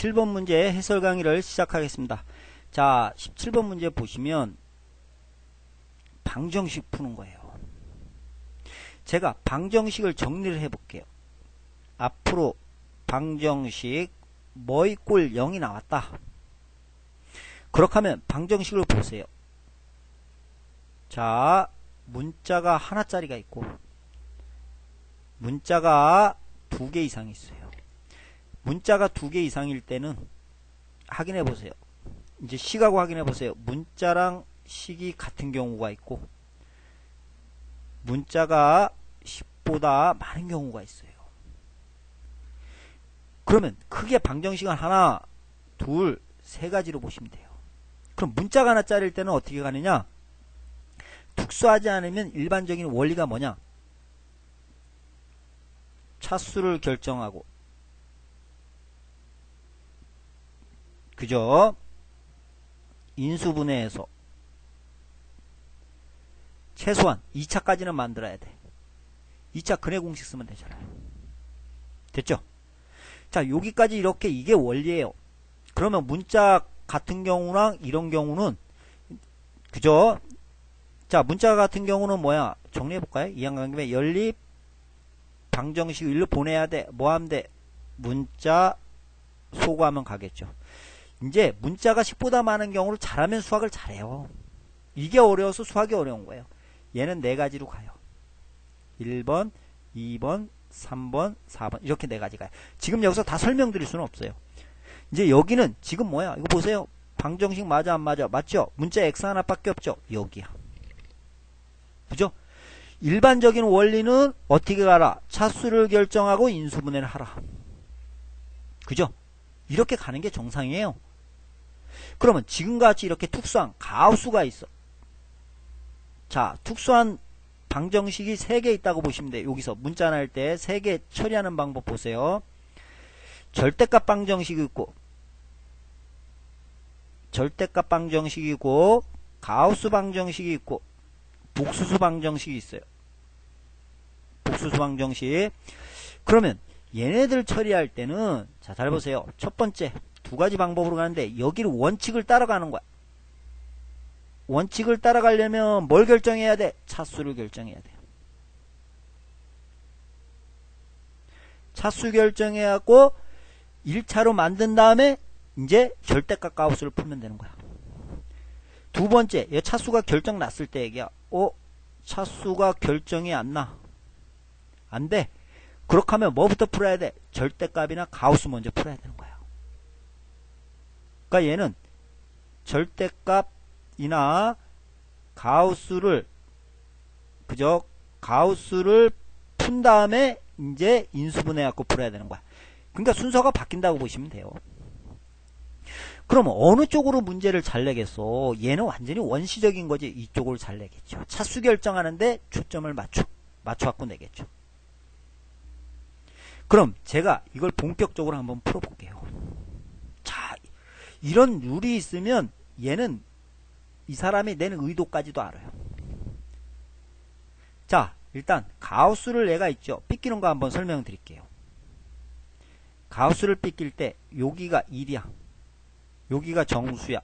17번 문제 해설 강의를 시작하겠습니다. 자, 17번 문제 보시면 방정식 푸는 거예요. 제가 방정식을 정리를 해볼게요. 앞으로 방정식 뭐이 꼴 0이 나왔다. 그렇게 하면 방정식을 보세요. 자, 문자가 하나짜리가 있고 문자가 두 개 이상 있어요. 문자가 두 개 이상일 때는 확인해 보세요. 이제 식하고 확인해 보세요. 문자랑 식이 같은 경우가 있고 문자가 10보다 많은 경우가 있어요. 그러면 크게 방정식은 하나, 둘, 세 가지로 보시면 돼요. 그럼 문자가 하나짜리일 때는 어떻게 가느냐? 특수하지 않으면 일반적인 원리가 뭐냐? 차수를 결정하고 그죠? 인수분해해서 최소한 2차까지는 만들어야 돼. 2차 근해 공식 쓰면 되잖아요. 됐죠? 자, 여기까지 이렇게 이게 원리예요. 그러면 문자 같은 경우랑 이런 경우는 그죠? 자, 문자 같은 경우는 뭐야? 정리해 볼까요? 이항관계면 연립 방정식 일로 보내야 돼. 뭐 하면 돼? 문자 소거하면 가겠죠. 이제 문자가 10보다 많은 경우를 잘하면 수학을 잘해요. 이게 어려워서 수학이 어려운 거예요. 얘는 네 가지로 가요. 1번, 2번, 3번, 4번 이렇게 네 가지 가요. 지금 여기서 다 설명드릴 수는 없어요. 이제 여기는 지금 뭐야? 이거 보세요. 방정식 맞아 안 맞아? 맞죠? 문자 x 하나밖에 없죠? 여기야. 그죠? 일반적인 원리는 어떻게 가라? 차수를 결정하고 인수분해를 하라. 그죠? 이렇게 가는 게 정상이에요. 그러면 지금같이 이렇게 특수한 가우수가 있어. 자, 특수한 방정식이 3개 있다고 보시면 돼요. 여기서 문자 날 때 3개 처리하는 방법 보세요. 절대값 방정식이 있고 절대값 방정식이 있고 가우스 방정식이 있고 복수수 방정식이 있어요. 복수수 방정식. 그러면 얘네들 처리할 때는 자, 잘 보세요. 첫 번째 두 가지 방법으로 가는데 여기를 원칙을 따라가는 거야. 원칙을 따라가려면 뭘 결정해야 돼? 차수를 결정해야 돼요. 차수 결정해야 하고 1차로 만든 다음에 이제 절대값 가우스를 풀면 되는 거야. 두 번째, 얘 차수가 결정 났을 때 얘기야. 어? 차수가 결정이 안 나. 안 돼. 그렇게 하면 뭐부터 풀어야 돼? 절대값이나 가우스 먼저 풀어야 되는 거야. 그러니까 얘는 절대값이나 가우스를 그죠? 가우스를 푼 다음에 이제 인수분해 갖고 풀어야 되는 거야. 그러니까 순서가 바뀐다고 보시면 돼요. 그러면 어느 쪽으로 문제를 잘 내겠어? 얘는 완전히 원시적인 거지. 이쪽을 잘 내겠죠. 차수 결정하는데 초점을 맞춰. 맞춰 갖고 내겠죠. 그럼 제가 이걸 본격적으로 한번 풀어볼게요. 자, 이런 룰이 있으면 얘는 이 사람이 내는 의도까지도 알아요. 자, 일단 가우스를 내가 있죠. 삐끼는 거 한번 설명드릴게요. 가우스를 삐낄 때 여기가 1이야. 여기가 정수야.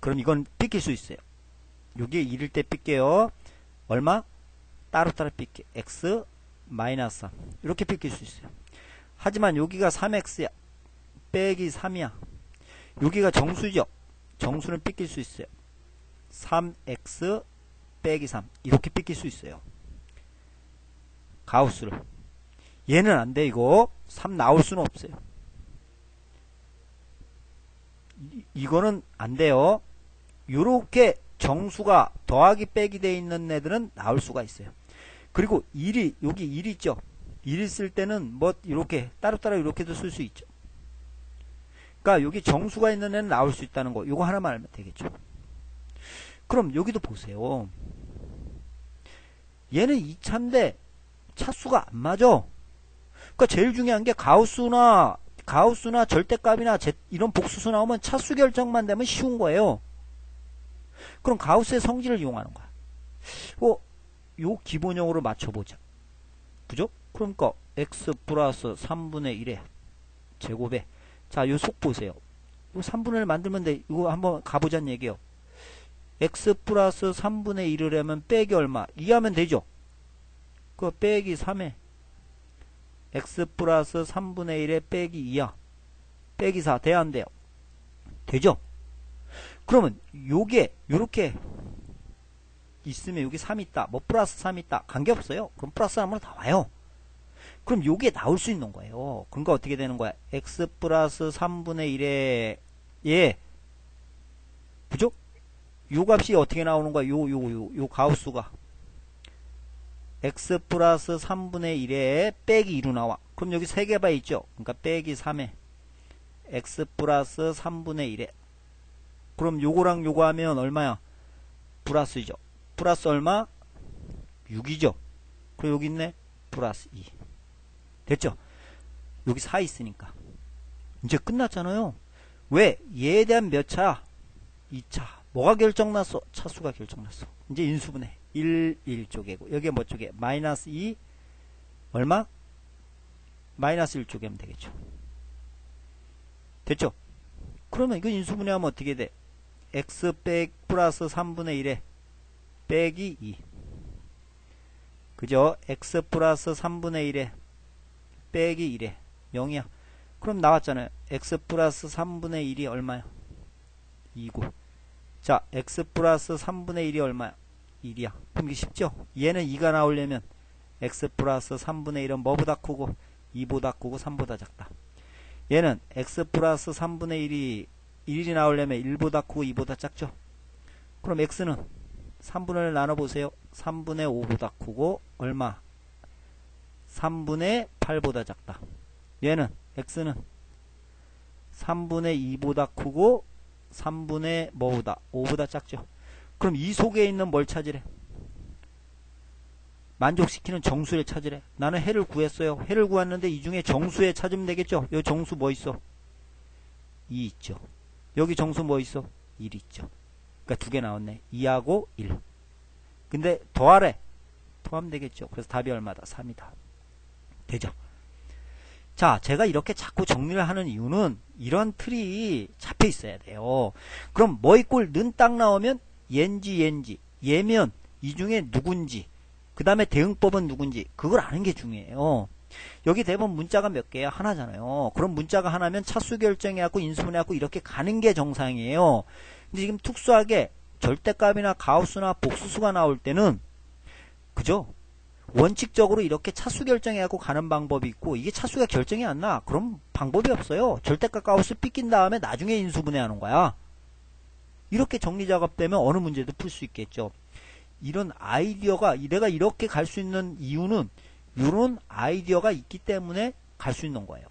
그럼 이건 삐낄 수 있어요. 여기에 1일 때 삐게요. 얼마? 따로따로 삐게. x 마이너스 3. 이렇게 삐낄 수 있어요. 하지만 여기가 3x야. 빼기 3이야. 여기가 정수죠. 정수는 삐낄 수 있어요. 3x 빼기 3. 이렇게 삐낄 수 있어요. 가우스를. 얘는 안 돼, 이거. 3 나올 수는 없어요. 이거는 안 돼요. 요렇게 정수가 더하기 빼기 돼 있는 애들은 나올 수가 있어요. 그리고 1이 여기 1 있죠. 1 있을 때는 뭐 이렇게 따로따로 이렇게도 쓸 수 있죠. 그러니까 여기 정수가 있는 애는 나올 수 있다는 거. 요거 하나만 알면 되겠죠. 그럼 여기도 보세요. 얘는 2차인데 차수가 안 맞아. 그러니까 제일 중요한 게 가우스나 가우스나 절대값이나 제, 이런 복수수 나오면 차수 결정만 되면 쉬운 거예요. 그럼 가우스의 성질을 이용하는 거야. 어, 요 기본형으로 맞춰보자. 그죠? 그러니까 x 플러스 3분의 1에 제곱에 자, 요 속 보세요. 요 3분의 1 만들면 돼. 이거 한번 가보자는 얘기예요. x 플러스 3분의 1을 하면 빼기 얼마? 2 하면 되죠? 그거 빼기 3에 x 플러스 3분의 1에 빼기 2야. 빼기 4. 돼야 안 돼요? 되죠? 그러면 요게 요렇게 있으면 여기 3 있다. 뭐 플러스 3 있다. 관계없어요. 그럼 플러스 3으로 나와요. 그럼 요게 나올 수 있는 거예요. 그러니까 어떻게 되는 거야? x 플러스 3분의 1에 예. 그죠? 요 값이 어떻게 나오는 거야? 요, 요, 요, 요 가우스가. x 플러스 3분의 1에 빼기 2로 나와. 그럼 여기 3개 바 있죠? 그러니까 빼기 3에 x 플러스 3분의 1에 그럼 요거랑 요거 하면 얼마야? 플러스죠. 플러스 얼마? 6이죠. 그리고 여기 있네? 플러스 2. 됐죠? 여기 4 있으니까. 이제 끝났잖아요. 왜? 얘에 대한 몇 차? 2차. 뭐가 결정났어? 차수가 결정났어. 이제 인수분해. 1, 1쪽이고. 여기에 뭐 쪽에? 마이너스 2, 얼마? 마이너스 1쪽에 하면 되겠죠. 됐죠? 그러면 이거 인수분해하면 어떻게 돼? x 백 플러스 3분의 1에 빼기 2. 그죠? x 플러스 3분의 1에 빼기 1에 0이야. 그럼 나왔잖아요. x 플러스 3분의 1이 얼마야? 2고. 자, x 플러스 3분의 1이 얼마야? 1이야. 그럼 이게 쉽죠? 얘는 2가 나오려면 x 플러스 3분의 1은 뭐보다 크고 2보다 크고 3보다 작다. 얘는 x 플러스 3분의 1이 1이 나오려면 1보다 크고 2보다 작죠? 그럼 x는 3분의 1 나눠보세요. 3분의 5보다 크고 얼마? 3분의 8보다 작다. 얘는 x는 3분의 2보다 크고 3분의 뭐보다 5보다 작죠. 그럼 이 속에 있는 뭘 찾으래? 만족시키는 정수를 찾으래. 나는 해를 구했어요. 해를 구했는데 이 중에 정수에 찾으면 되겠죠. 여기 정수 뭐 있어? 2 있죠. 여기 정수 뭐 있어? 1 있죠. 그러니까 두 개 나왔네. 2하고 1. 근데 더하래. 더하면 되겠죠. 그래서 답이 얼마다? 3이다. 되죠. 자, 제가 이렇게 자꾸 정리를 하는 이유는 이런 틀이 잡혀 있어야 돼요. 그럼 뭐 있고 는딱 나오면 옌지 옌지 예면 이 중에 누군지 그 다음에 대응법은 누군지 그걸 아는 게 중요해요. 여기 대부분 문자가 몇 개야? 하나잖아요. 그럼 문자가 하나면 차수 결정해갖고 인수분해갖고 이렇게 가는 게 정상이에요. 근데 지금 특수하게 절대값이나 가우스나 복수수가 나올 때는 그죠? 원칙적으로 이렇게 차수 결정해갖고 가는 방법이 있고 이게 차수가 결정이 안 나. 그럼 방법이 없어요. 절대값 가우스 삐낀 다음에 나중에 인수분해하는 거야. 이렇게 정리작업되면 어느 문제도 풀 수 있겠죠. 이런 아이디어가 내가 이렇게 갈 수 있는 이유는 이런 아이디어가 있기 때문에 갈 수 있는 거예요.